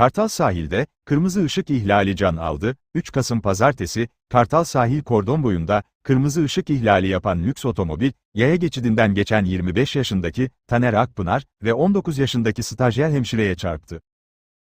Kartal sahilde, kırmızı ışık ihlali can aldı, 3 Kasım Pazartesi, Kartal sahil kordon boyunda, kırmızı ışık ihlali yapan lüks otomobil, yaya geçidinden geçen 25 yaşındaki Taner Akpınar ve 19 yaşındaki stajyer hemşireye çarptı.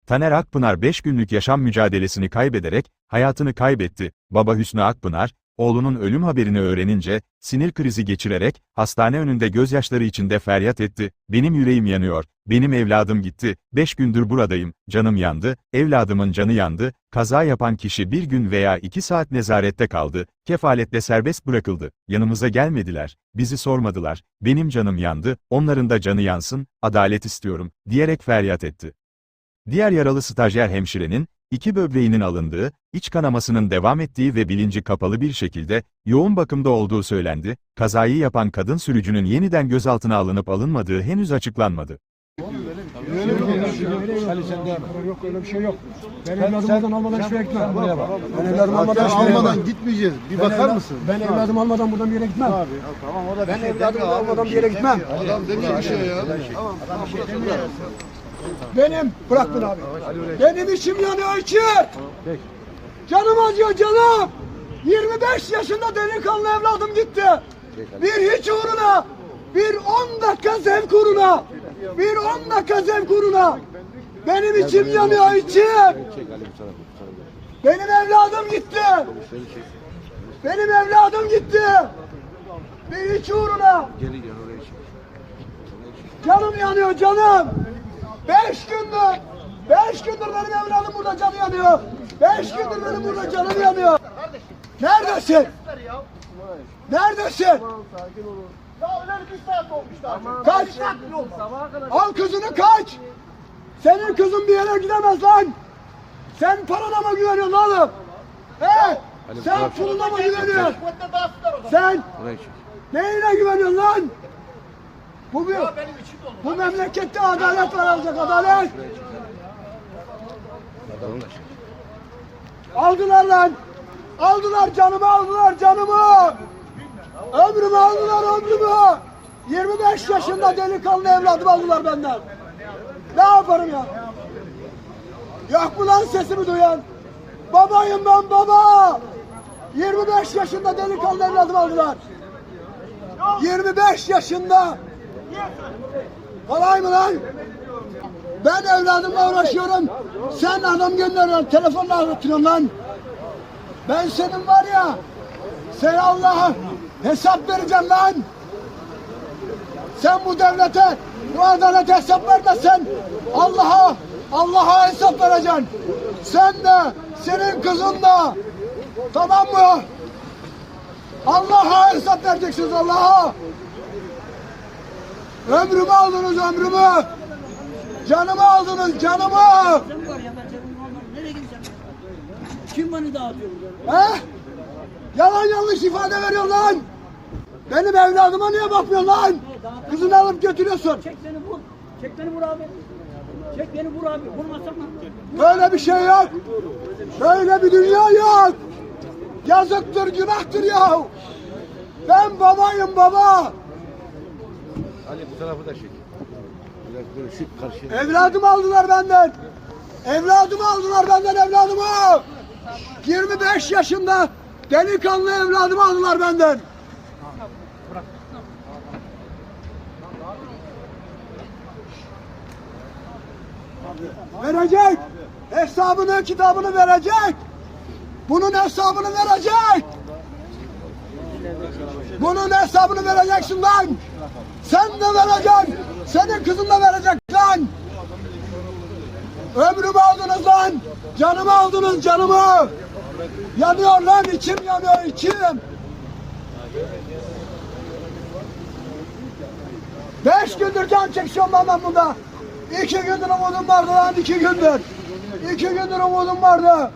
Taner Akpınar 5 günlük yaşam mücadelesini kaybederek, hayatını kaybetti. Baba Hüsnü Akpınar, oğlunun ölüm haberini öğrenince, sinir krizi geçirerek, hastane önünde gözyaşları içinde feryat etti. Benim yüreğim yanıyor, benim evladım gitti, 5 gündür buradayım, canım yandı, evladımın canı yandı, kaza yapan kişi bir gün veya iki saat nezarette kaldı, kefaletle serbest bırakıldı, yanımıza gelmediler, bizi sormadılar, benim canım yandı, onların da canı yansın, adalet istiyorum, diyerek feryat etti. Diğer yaralı stajyer hemşirenin, iki böbreğinin alındığı, iç kanamasının devam ettiği ve bilinci kapalı bir şekilde, yoğun bakımda olduğu söylendi, kazayı yapan kadın sürücünün yeniden gözaltına alınıp alınmadığı henüz açıklanmadı. Ali sen et. Yok öyle bir şey yok. Ben sen- almadan hiçbir yere gitmem. buraya bak. Ben evladımı almadan hiçbir yere almadan gitmeyeceğiz. Bir Ben bakar evla- mısın? Ben evladımı almadan buradan bir yere gitmem. Tamam o da Ben evladımı almadan bir yere gitmem. Adam demiyor bir şey ya. Benim, bıraktın abi. Benim içim yanıyor içim. Canım acıyor canım. 25 yaşında delikanlı evladım gitti. Bir hiç uğruna, bir 10 dakika zevk uğruna, bir 10 dakika zevk uğruna. Benim içim yanıyor içim. Benim evladım gitti. Benim evladım gitti. Bir hiç uğruna. Canım yanıyor canım. Beş gündür. Beş gündür benim evladım burada canı yanıyor. Beş gündür benim burada canım yanıyor. Neredesin? Neredesin? Ya öyle bir saat olmuş daha. Kaç? Al kızını kaç. Senin kızın bir yere gidemez lan. Sen parana mı güveniyorsun oğlum? He? Sen puluna mı güveniyorsun? Daha o zaman. Sen neyine güveniyorsun lan? Bu bir, Benim içim dolu. bu memlekette adalet var olacak adalet. Aldılar lan. Aldılar canımı aldılar canımı. Ömrümü aldılar ömrümü. 25 yaşında delikanlı evladım aldılar benden. Ne yaparım ya? Yok mu lan sesimi duyan? Babayım ben baba. 25 yaşında delikanlı evladım aldılar. 25 yaşında. Kolay mı lan? Ben evladımla uğraşıyorum. Sen adam gönderiyorsun. Telefonla aratıyorsun lan. Ben senin var ya. Sen Allah'a hesap vereceğim lan. Sen bu devlete, bu adalete hesap ver de sen Allah'a, Allah'a hesap vereceksin. Sen de, senin kızın da. Tamam mı? Allah'a hesap vereceksiniz Allah'a. Ömrümü aldınız ömrümü. Canımı aldınız canımı. Kim beni dağıtıyor? He? Yalan yanlış ifade veriyor lan. Benim evladıma niye bakmıyorsun lan? Kızını alıp götürüyorsun. Çek beni vur. Çek beni vur abi. Çek beni vur abi. Vurmasam mı? Böyle bir şey yok. Böyle bir dünya yok. Yazıktır, günahtır ya. Ben babayım baba. Ali bu tarafı da çek. Biraz böyle şu karşıya. Evladımı aldılar benden. Evladımı aldılar benden evladımı. 25 yaşında delikanlı evladımı aldılar benden. Verecek. Hesabını, kitabını verecek. Bunun hesabını verecek. Bunun hesabını vereceksin lan. Sen de vereceksin. Senin kızın da verecek lan. Ömrümü aldınız lan. Canımı aldınız canımı. Yanıyor lan içim yanıyor içim. Beş gündür can çekişiyorum ben burada. İki gündür umudum vardı lan iki gündür. İki gündür umudum vardı.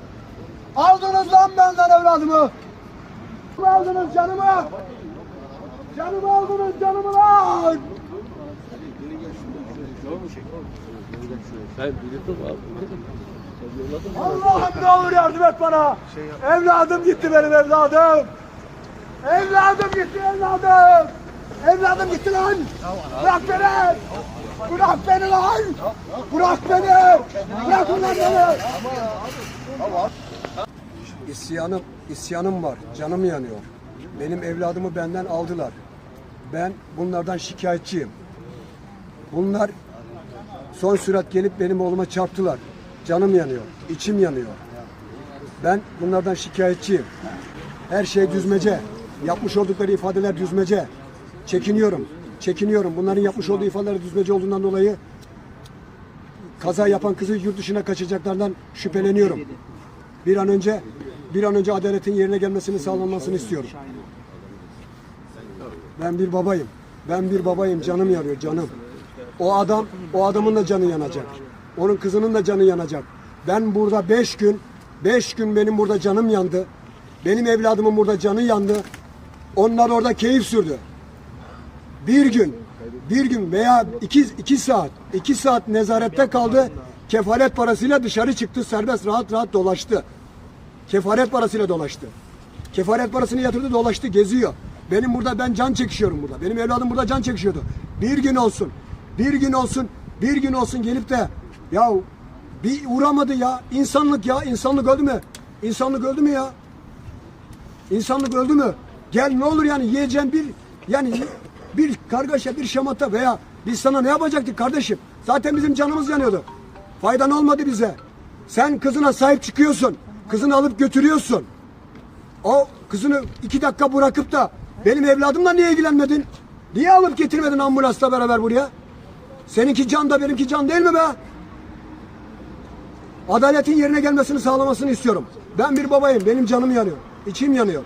Aldınız lan benden evladımı. Aldınız canımı. Canımı aldınız canımı lan. Allah'ım ne olur yardım et bana. Evladım gitti benim evladım. Evladım gitti evladım. Evladım gitti lan. Bırak beni. Bırak beni lan! Bırak beni! Bırakın lan beni! İsyanım, isyanım var. Canım yanıyor. Benim evladımı benden aldılar. Ben bunlardan şikayetçiyim. Bunlar son sürat gelip benim oğluma çarptılar. Canım yanıyor, içim yanıyor. Ben bunlardan şikayetçiyim. Her şey düzmece. Yapmış oldukları ifadeler düzmece. Çekiniyorum. Çekiniyorum. Bunların yapmış olduğu ifadeler düzmece olduğundan dolayı kaza yapan kızı yurt dışına kaçacaklardan şüpheleniyorum. Bir an önce bir an önce adaletin yerine gelmesini sağlanmasını istiyorum. Ben bir babayım. Ben bir babayım. Canım yanıyor canım. O adam, o adamın da canı yanacak. Onun kızının da canı yanacak. Ben burada beş gün, beş gün benim burada canım yandı. Benim evladımın burada canı yandı. Onlar orada keyif sürdü. Bir gün, bir gün veya iki, iki saat, iki saat nezarette kaldı. Kefalet parasıyla dışarı çıktı, serbest rahat rahat dolaştı. Kefaret parasıyla dolaştı. Kefaret parasını yatırdı dolaştı geziyor. Benim burada ben can çekişiyorum burada. Benim evladım burada can çekişiyordu. Bir gün olsun. Bir gün olsun. Bir gün olsun gelip de ya bir uğramadı ya. İnsanlık ya. insanlık öldü mü? İnsanlık öldü mü ya? İnsanlık öldü mü? Gel ne olur yani yiyeceğim bir yani bir kargaşa bir şamata veya biz sana ne yapacaktık kardeşim? Zaten bizim canımız yanıyordu. Faydan olmadı bize. Sen kızına sahip çıkıyorsun. Kızını alıp götürüyorsun. O kızını iki dakika bırakıp da benim evladımla niye ilgilenmedin? Niye alıp getirmedin ambulansla beraber buraya? Seninki can da benimki can değil mi be? Adaletin yerine gelmesini sağlamasını istiyorum. Ben bir babayım. Benim canım yanıyor. İçim yanıyor.